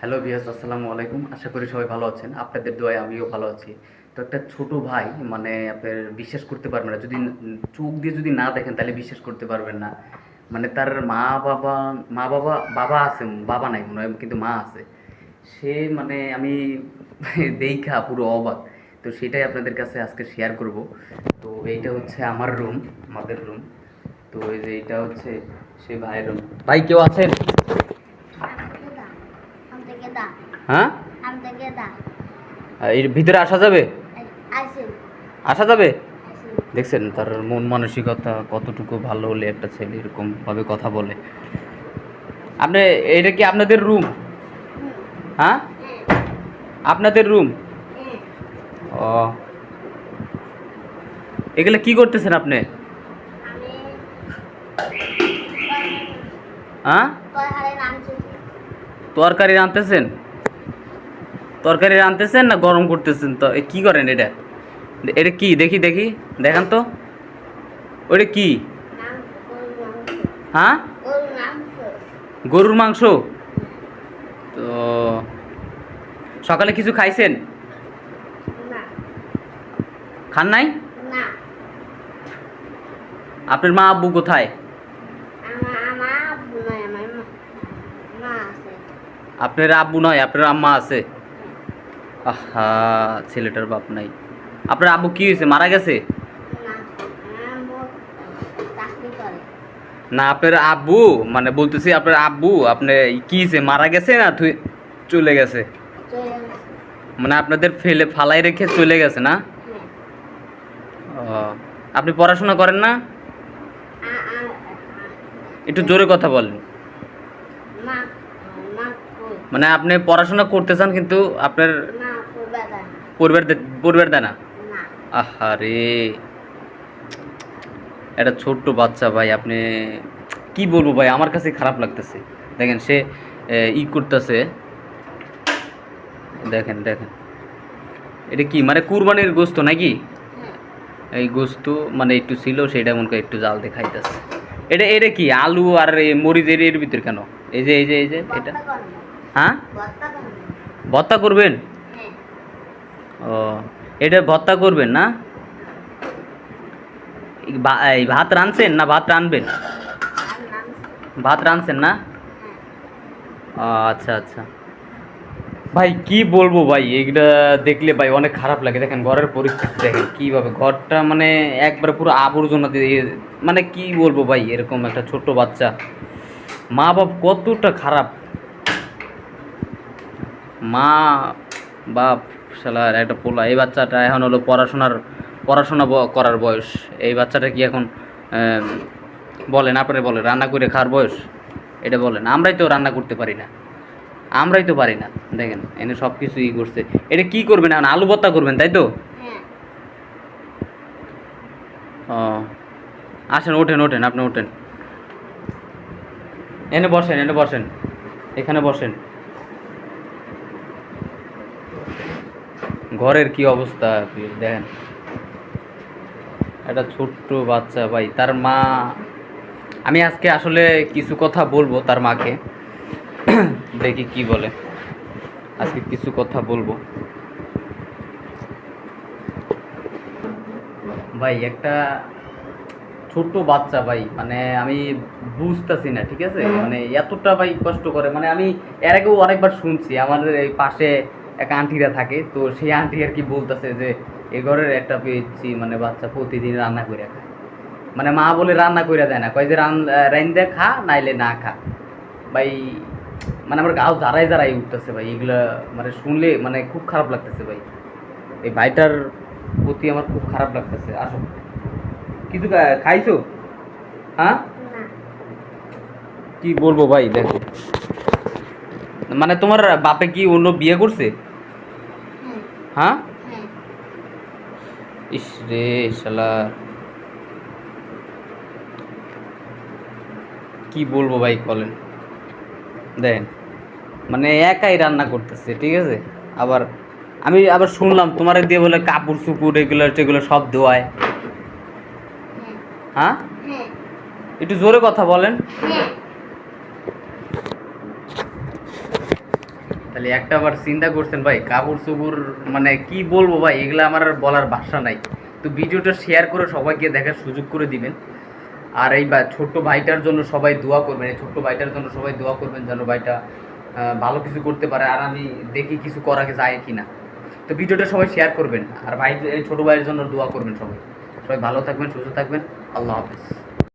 Hello বিয়াস আসসালামু আলাইকুম। আশা করি সবাই ভালো আছেন। আপনাদের দোয়ায় আমিও ভালো আছি। তো একটা ছোট ভাই মানে আপনার বিশ্বাস করতে পারবেন না। যদি চোখ দিয়ে যদি না দেখেন, তাহলে বিশ্বাস করতে পারবেন না। মানে তার মা বাবা মা বাবা বাবা আছে, বাবা নাই মনে হয়, কিন্তু মা আছে। সে মানে আমি দেখা পুরো অবাক। তো সেটাই আপনাদের কাছে আজকে শেয়ার করব। তো এইটা হচ্ছে আমার রুম আমাদের রুম তো এই যে এটা হচ্ছে সে ভাইয়ের রুম ভাই, কেউ আছেন? হ্যাঁ? এর ভিতরে আসা যাবে? আসা যাবে? দেখছেন তার মন মানসিকতা কতটুকু ভালো হলে একটা ছেলে এরকম ভাবে কথা বলে। আপনি এটা কি আপনাদের রুম হ্যাঁ? আপনাদের রুম ও। এগুলো কি করতেছেন আপনি? হ্যাঁ? তরকারি রাঁধতেছেন? তরকারি রাঁধতেছেন না গরম করতেছেন তো? এ কি করেন এটা? এটা কি? দেখি দেখি। দেখান তো। ওটা কি? হ্যাঁ? গরুর মাংস। তো সকালে কিছু খাইছেন? খান নাই? আপনার মা আব্বু কোথায়? আপনার আব্বু নয়, আপনার আম্মা আছে। আহা, ছেলেটার বাপ নাই। আপনার আব্বু কি হয়েছে, মারা গেছে? না, আপনার আব্বু মানে বলতেছি আপনার আব্বু, আপনি কি হয়েছে, মারা গেছে না চলে গেছে? মানে আপনাদের ফেলে, ফালাই রেখে চলে গেছে না? আপনি পড়াশোনা করেন না? একটু জোরে কথা বলেন। মানে আপনি পড়াশোনা করতে চান কিন্তু আপনার পরিবার পরিবার দেয় না? আহারে। একটা ছোট্ট বাচ্চা ভাই আপনি কি বলব ভাই আমার কাছে খারাপ লাগতেছে। দেখেন সে ই করতেছে। দেখেন দেখেন। এটা কি মানে কুরবানির গোস্ত নাকি? এই গোস্ত মানে একটু ছিল সেটা মনে একটু জাল দিয়ে খাইতেছে। এটা এটা কি আলু আর এই মরিচ এর এর ভিতরে কেন? এই যে এই যে এই যে এটা? হ্যাঁ? ভর্তা করবেন? ও, এটা ভর্তা করবেন না? ভাত রাঁধছেন না ভাত রাঁধবেন? ভাত রাঁধছেন না? আচ্ছা আচ্ছা। ভাই, কি বলব ভাই? এইটা দেখলে ভাই অনেক খারাপ লাগে। দেখেন ঘরের পরিস্থিতি, দেখেন কীভাবে ঘরটা মানে একবার পুরো আবর্জনা দিয়ে মানে কি বলব ভাই? এরকম একটা ছোট বাচ্চা। মা বাপ কতটা খারাপ। মা বাপ শালার একটা পোলা। এই বাচ্চাটা এখন হলো পড়াশোনার পড়াশোনা করার বয়স। এই বাচ্চাটা কি এখন বলেন আপনারা বলেন রান্না করে খাওয়ার বয়স? এটা বলেন আমরাই তো রান্না করতে পারি না। আমরাই তো পারি না। দেখেন এনে সব কিছু ই করছে। এটা কি করবেন এখন? আলু ভর্তা করবেন তাই তো? ও আসেন ওঠেন ওঠেন আপনি ওঠেন। এনে বসেন এনে বসেন। এখানে বসেন। ঘরের কি অবস্থা দেখেন। একটা ছোট্ট বাচ্চা ভাই তার মা আমি আজকে আসলে কিছু কথা বলব তার মাকে। দেখি কি বলে। আজকে কিছু কথা বলব। ভাই একটা ছোট্ট বাচ্চা ভাই মানে আমি বুঝতেছি না ঠিক আছে? মানে এতটা ভাই কষ্ট করে মানে আমি এর আগেও অনেকবার শুনছি আমাদের এই পাশে এক আন্টিরা থাকে তো সেই আন্টি আর কি বলতেছে যে এ ঘরের একটা পেয়েছি মানে বাচ্চা প্রতিদিন রান্না করে খায়। মানে মা বলে রান্না করে দেয় না কয় যে রান রান্দে খা নাইলে না খা। ভাই মানে আমার গাও জারাই জারাই উঠতেছে ভাই এগুলা মানে শুনলে মানে খুব খারাপ লাগতেছে ভাই। এই ভাইটার প্রতি আমার খুব খারাপ লাগতেছে আসো। কিছু খাইছো? হ্যাঁ? কি বলব ভাই দেখো। মানে তোমার বাপে কি অন্য বিয়ে করছে? হ্যাঁ? ইস রে শালা। কি বলব ভাই বলেন। দেখেন মানে একাই রান্না করতেছে ঠিক আছে? আবার আমি আবার শুনলাম তোমার দিয়ে বলে কাপড় চুপুর এগুলো টেগুলো সব ধোয়ায়। হ্যাঁ। একটু জোরে কথা বলেন। তাহলে একটা বার চিন্তা করছেন ভাই, কাপড় চোপড় মানে কি বলব ভাই, এগুলো আমার আর বলার ভাষা নাই। তো ভিডিওটা শেয়ার করে সবাইকে দেখার সুযোগ করে দিবেন। আর এই বা ছোট্ট ভাইটার জন্য সবাই দোয়া করবেন, এই ছোট্ট ভাইটার জন্য সবাই দোয়া করবেন যেন ভাইটা ভালো কিছু করতে পারে আর আমি দেখি কিছু করা যায় কি না তো ভিডিওটা সবাই শেয়ার করবেন। আর ভাই এই ছোট ভাইয়ের জন্য দোয়া করবেন সবাই। সবাই ভালো থাকবেন, সুস্থ থাকবেন। আল্লাহ হাফিজ।